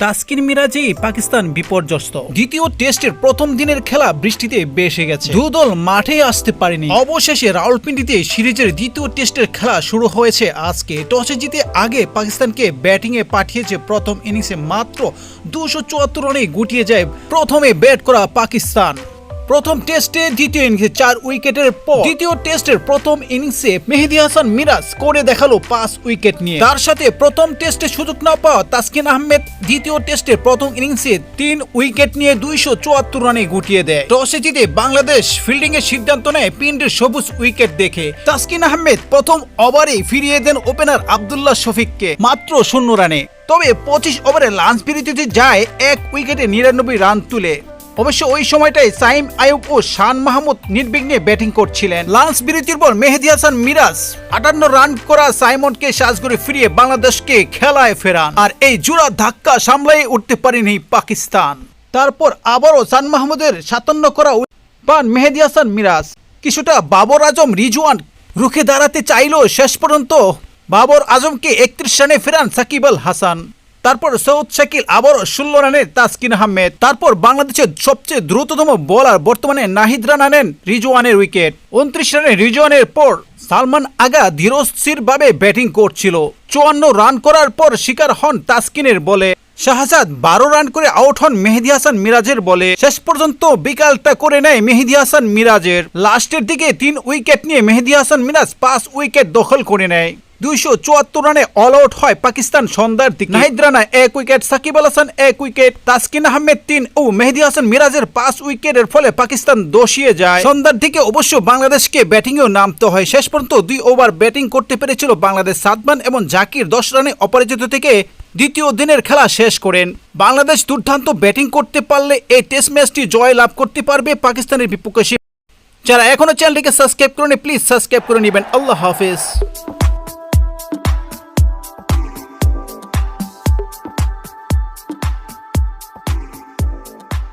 তাসকিন মিরাজেই পাকিস্তান বিপর্যস্ত। দ্বিতীয় টেস্টের প্রথম দিনের খেলা বৃষ্টিতে বেসে গেছে। দু দল মাঠে আসতে পারেনি। অবশেষে রাউলপিন্ডিতে সিরিজের দ্বিতীয় টেস্টের খেলা শুরু হয়েছে আজকে। টসে জিতে আগে পাকিস্তানকে ব্যাটিংয়ে পাঠিয়েছে প্রথম ইনিংসে মাত্র দুশো চুয়াত্তর রানে গুটিয়ে যায় প্রথমে ব্যাট করা পাকিস্তান। প্রথম টেস্টে দ্বিতীয় ইনিংসে চার উইকেটের পর দ্বিতীয় টেস্টের প্রথম ইনিংসে মেহেদি হাসান মিরাজ করে দেখাল পাঁচ উইকেট নিয়ে। তার সাথে প্রথম টেস্টে সুযোগ না পাওয়া তাসকিন আহমেদ দ্বিতীয় টেস্টের প্রথম ইনিংসে তিন উইকেট নিয়ে দুইশো চুয়াত্তর রানে গুটিয়ে দেয়। টসে জিতে বাংলাদেশ ফিল্ডিং এর সিদ্ধান্ত নেয় পিন্ডের সবুজ উইকেট দেখে। তাসকিন আহমেদ প্রথম ওভারে ফিরিয়ে দেন ওপেনার আবদুল্লাহ শফিককে মাত্র শূন্য রানে। তবে পঁচিশ ওভারে লাঞ্চ বিরতিতে যায় এক উইকেটে নিরানব্বই রান তুলে। অবশ্য ওই সময়টায় সাইম আয়ুব ও শান মাহমুদ নির্বিঘ্নে ব্যাটিং করছিলেন। লাঞ্চ বিরতির পর মেহেদি হাসান মিরাজ আটান্ন রান করা সাইমনকে সাজ করে ফিরিয়ে বাংলাদেশকে খেলায় ফেরান। আর এই জোড়া ধাক্কা সামলাই উঠতে পারেনি পাকিস্তান। তারপর আবারও সান মাহমুদের সাতান্ন করা পান মেহেদি হাসান মিরাজ। কিছুটা বাবর আজম রিজওয়ান রুখে দাঁড়াতে চাইলেও শেষ পর্যন্ত বাবর আজমকে একত্রিশ রানে ফেরান সাকিব আল হাসান। তারপর সৌদ শাকিল আবারও ষোলো রানে তাসকিন আহমেদ। তারপর বাংলাদেশের সবচেয়ে দ্রুততম বোলার বর্তমানে নাহিদ রানা নেন রিজওয়ানের উইকেট। উনত্রিশ রানে রিজওয়ানের পর সালমান আগা ধীরস্থির ভাবে ব্যাটিং করছিল। চুয়ান্ন রান করার পর শিকার হন তাসকিনের বলে। শাহজাদ বারো রান করে আউট হন মেহেদি হাসান মিরাজের বলে। শেষ পর্যন্ত বিকালটা করে নেয় মেহেদি হাসান মিরাজের। লাস্টের দিকে তিন উইকেট নিয়ে মেহেদি হাসান মিরাজ পাঁচ উইকেট দখল করে নেয়। দুইশো চুয়াত্তর রানে অল আউট হয় পাকিস্তান সন্ধ্যার দিকে। নাহিদ রানা এক উইকেট, সাকিব আল হাসান এক উইকেট, তাসকিন আহমেদ তিন ও মেহেদি হাসান মিরাজের পাঁচ উইকেটের ফলে পাকিস্তান দোষিয়ে যায়। সন্ধ্যার দিকে অবশ্য বাংলাদেশকে ব্যাটিংয়েও নামতে হয়। শেষ পর্যন্ত দুই ওভার ব্যাটিং করতে পেরেছিল বাংলাদেশ সাতমান এবং জাকির। দশ রানে অপরাজিত থেকে দ্বিতীয় দিনের খেলা শেষ করেন। বাংলাদেশ দুর্দান্ত ব্যাটিং করতে পারলে এই টেস্ট ম্যাচটি জয় লাভ করতে পারবে পাকিস্তানের বিপক্ষে যারা এখনও চ্যানেলটিকে সাবস্ক্রাইব করেনি, প্লিজ সাবস্ক্রাইব করে নেবেন। আল্লাহ হাফিজ।